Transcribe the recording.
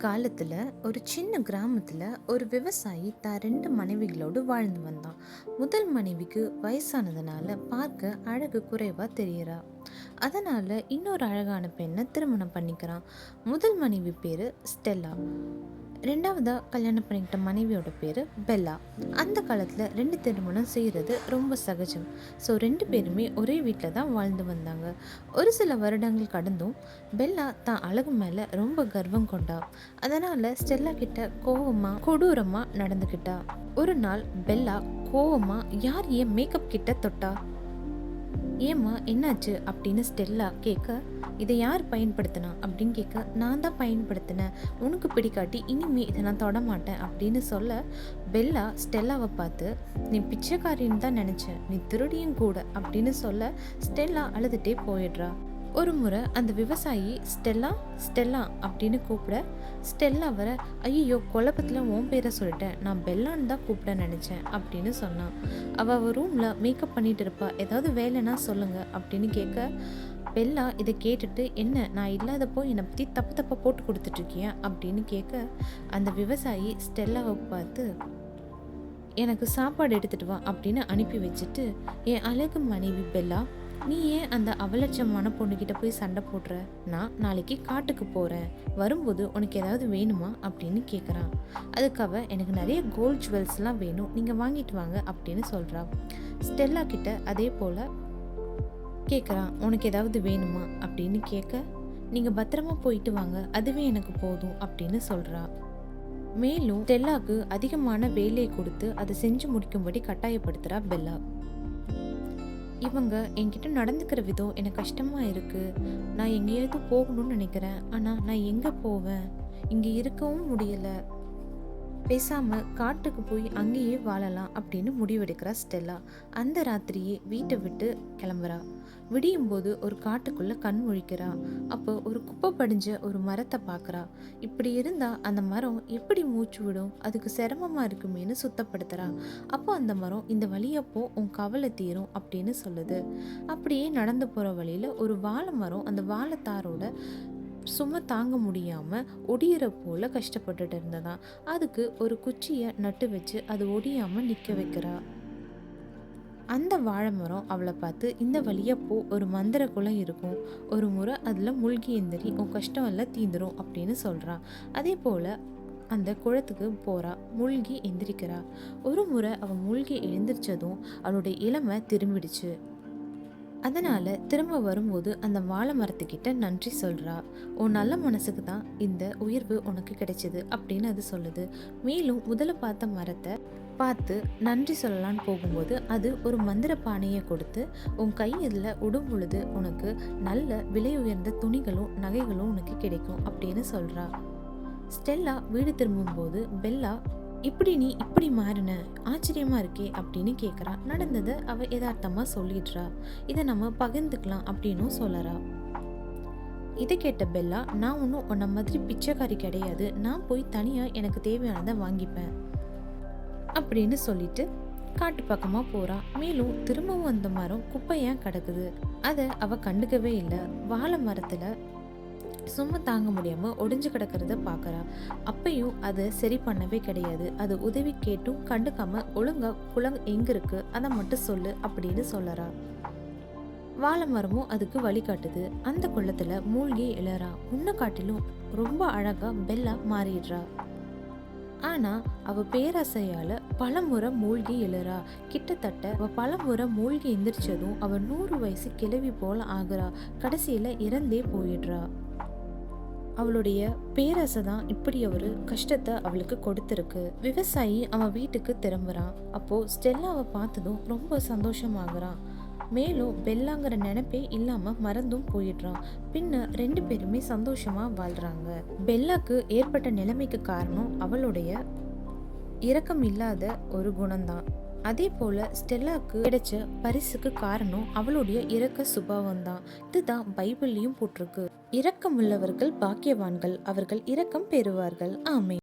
காலத்தில் ஒரு சின்ன கிராமத்தில் ஒரு விவசாயி தான் ரெண்டு மனைவிகளோடு வாழ்ந்து வந்தான். முதல் மனைவிக்கு வயசானதுனால பார்க்க அழகு குறைவாக தெரியறா. அதனால் இன்னொரு அழகான பெண்ணை திருமணம் பண்ணிக்கிறான். முதல் மனைவி பேர் ஸ்டெல்லா. ரெண்டாவதாக கல்யாணம் பண்ணிக்கிட்ட மனைவியோட பேர் பெல்லா. அந்த காலத்தில் ரெண்டு திருமணம் செய்கிறது ரொம்ப சகஜம். ஸோ ரெண்டு பேருமே ஒரே வீட்டில் தான் வாழ்ந்து வந்தாங்க. ஒரு சில வருடங்கள் கடந்தும் பெல்லா தான் அழகு மேலே ரொம்ப கர்வம் கொண்டா. அதனால் ஸ்டெல்லா கிட்ட கோவமாக கொடூரமாக நடந்துக்கிட்டா ஒரு நாள் பெல்லா கோவமாக யார் ஏன் மேக்கப் கிட்ட தொட்டா? ஏம்மா என்னாச்சு? அப்படின்னு ஸ்டெல்லா கேட்க இதை யார் பயன்படுத்தினா? அப்படின்னு கேட்க நான் தான் பயன்படுத்தினேன். உனக்கு பிடிக்காட்டி இனிமே இதை நான் தொட மாட்டேன். அப்படின்னு சொல்ல பெல்லா ஸ்டெல்லாவை பார்த்து நீ பிச்சைக்காரின்னு தான் நினச்சேன். நீ திருடியும் கூட. அப்படின்னு சொல்ல ஸ்டெல்லா அழுதுகிட்டே போயிடுறா. ஒரு முறை அந்த விவசாயி ஸ்டெல்லா ஸ்டெல்லா அப்படின்னு கூப்பிட ஸ்டெல்லா வர ஐயோ குழப்பத்தில் உன் பேரை சொல்லிட்டேன். நான் பெல்லான்னு தான் கூப்பிட நினச்சேன் அப்படின்னு சொன்னான். அவள் அவள் ரூமில் மேக்கப் பண்ணிகிட்டு இருப்பா. ஏதாவது வேலைன்னா சொல்லுங்கள் அப்படின்னு கேட்க பெல்லா இதை கேட்டுட்டு என்ன நான் இல்லாதப்போ என்னை பற்றி தப்பு தப்பாக போட்டு கொடுத்துட்ருக்கியா அப்படின்னு கேட்க அந்த விவசாயி ஸ்டெல்லாவை பார்த்து எனக்கு சாப்பாடு எடுத்துகிட்டு வா அப்படின்னு அனுப்பி வச்சுட்டு என் அழகு மனைவி பெல்லா நீ ஏன் அந்த அவலட்சமான பொண்ணுக்கிட்ட போய் சண்டை போடுற? நான் நாளைக்கு காட்டுக்கு போகிறேன் வரும்போது உனக்கு ஏதாவது வேணுமா? அப்படின்னு கேட்குறான் அதுக்காக எனக்கு நிறைய கோல்ட் ஜுவல்ஸ்லாம் வேணும். நீங்கள் வாங்கிட்டு வாங்க அப்படின்னு சொல்கிறான் ஸ்டெல்லா கிட்ட அதே போல் கேட்குறான் உனக்கு ஏதாவது வேணுமா? அப்படின்னு கேட்க நீங்கள் பத்திரமா போயிட்டு வாங்க. அதுவே எனக்கு போதும் அப்படின்னு சொல்கிறா மேலும் ஸ்டெல்லாக்கு அதிகமான வேலையை கொடுத்து அதை செஞ்சு முடிக்கும்படி கட்டாயப்படுத்துகிறா பெல்லா. இவங்க என்கிட்ட நடந்துக்கிற விதம் எனக்கு கஷ்டமாக இருக்குது நான் எங்கேயாவது போகணும்னு நினைக்கிறேன். ஆனால் நான் எங்கே போவேன்? இங்கே இருக்கவும் முடியலை. பேசாமல் காட்டுக்கு போய் அங்கேயே வாழலாம் அப்படின்னு முடிவெடுக்கிறா ஸ்டெல்லா. அந்த ராத்திரியே வீட்டை விட்டு கிளம்புறா. விடியும் போது ஒரு காட்டுக்குள்ளே கண் முழிக்கிறா. அப்போ ஒரு குப்பை படிஞ்ச ஒரு மரத்தை பார்க்குறா. இப்படி இருந்தால் அந்த மரம் எப்படி மூச்சு விடும்? அதுக்கு சிரமமாக இருக்குமேனு சுத்தப்படுத்துகிறா அப்போ அந்த மரம் இந்த வழியப்போ உன் கவலை தீரும் அப்படின்னு சொல்லுது. அப்படியே நடந்து போகிற வழியில் ஒரு வாழை மரம் அந்த வாழைத்தாரோட சும்மா தாங்க முடியாமல் ஒடியிற போல் கஷ்டப்பட்டுட்டு இருந்ததா. அதுக்கு ஒரு குச்சியை நட்டு வச்சு அது ஒடியாமல் நிற்க வைக்கிறா. அந்த வாழை மரம் அவளை பார்த்து இந்த வழியாக போ ஒரு மந்திர குளம் இருக்கும். ஒரு முறை அதில் மூழ்கி எந்திரி உன் கஷ்டம் எல்லாம் தீந்துரும் அப்படின்னு சொல்கிறான் அதே போல் அந்த குளத்துக்கு போகிறா மூழ்கி எந்திரிக்கிறா. ஒரு முறை அவள் மூழ்கி எழுந்திரிச்சதும் அவளுடைய இளமை திரும்பிடுச்சு. அதனால் திரும்ப வரும்போது அந்த வாழை மரத்துக்கிட்ட நன்றி சொல்கிறா உன் நல்ல மனசுக்கு தான் இந்த உயர்வு உனக்கு கிடைச்சது அப்படின்னு அது சொல்லுது. மேலும் முதல்ல பார்த்த மரத்தை பார்த்து நன்றி சொல்லலான்னு போகும்போது அது ஒரு மந்திர பானையை கொடுத்து உன் கை இதில் உடும் பொழுது உனக்கு நல்ல விலை உயர்ந்த துணிகளும் நகைகளும் உனக்கு கிடைக்கும் அப்படின்னு சொல்கிறா ஸ்டெல்லா வீடு திரும்பும்போது பெல்லா இப்படி நீ இப்படி மாறின ஆச்சரியமா இருக்கே அப்படின்னு கேட்குறா நடந்ததை அவ யதார்த்தமா சொல்லிடுறா. இதை நம்ம பகிர்ந்துக்கலாம் அப்படின்னும் சொல்லறா. இதை கேட்ட பெல்லா நான் ஒன்றும் உன்ன மாதிரி பிச்சைக்காரி கிடையாது. நான் போய் தனியாக எனக்கு தேவையானதை வாங்கிப்பேன் அப்படின்னு சொல்லிட்டு காட்டு பக்கமாக போறா. மேலும் திரும்பவும் அந்த மரம் குப்பையாக கிடக்குது. அதை அவ கண்டுக்கவே இல்லை. வாழை மரத்தில் சும்மா தாங்க முடியாமல் ஒடிஞ்சு கிடக்கிறத பார்க்குறா அப்பையும் அதை சரி பண்ணவே கிடையாது. அது உதவி கேட்டும் கண்டுக்காம ஒழுங்கா குளம் எங்கே இருக்குது அதை மட்டும் சொல்லு அப்படின்னு சொல்லறா. வாழை மரமும் அதுக்கு வழிகாட்டுது அந்த குளத்தில் மூழ்கி இழறா உன்னை காட்டிலும் ரொம்ப அழகாக பெல்லா மாறிடுறா. ஆனா அவ பேராசையால பலமுறை மூழ்கி எழுறா கிட்டத்தட்ட அவ பலமுறை மூழ்கி எந்திரிச்சதும் அவ நூறு வயசு கிளவி போல ஆகுறா. கடைசியில இறந்தே போயிடுறா. அவளுடைய பேராசை தான் இப்படி ஒரு கஷ்டத்தை அவளுக்கு கொடுத்துருக்கு. விவசாயி அவன் வீட்டுக்கு திரும்புறான் அப்போ ஸ்டெல்லாவை பார்த்ததும் ரொம்ப சந்தோஷமாகறான் மேலும் பெல்லாங்கிற நினைப்பே இல்லாம மறந்தும் போயிடுறான் பின்ன ரெண்டு பேருமே சந்தோஷமா வாழ்றாங்க. பெல்லாக்கு ஏற்பட்ட நிலைமைக்கு காரணம் அவளுடைய இரக்கம் இல்லாத ஒரு குணம்தான். அதே போல ஸ்டெல்லாக்கு கிடைச்ச பரிசுக்கு காரணம் அவளுடைய இரக்க சுபாவம் தான் இதுதான் பைபிள்லயும் போட்டிருக்கு. இரக்கமுள்ளவர்கள் பாக்கியவான்கள் அவர்கள் இரக்கம் பெறுவார்கள். ஆமே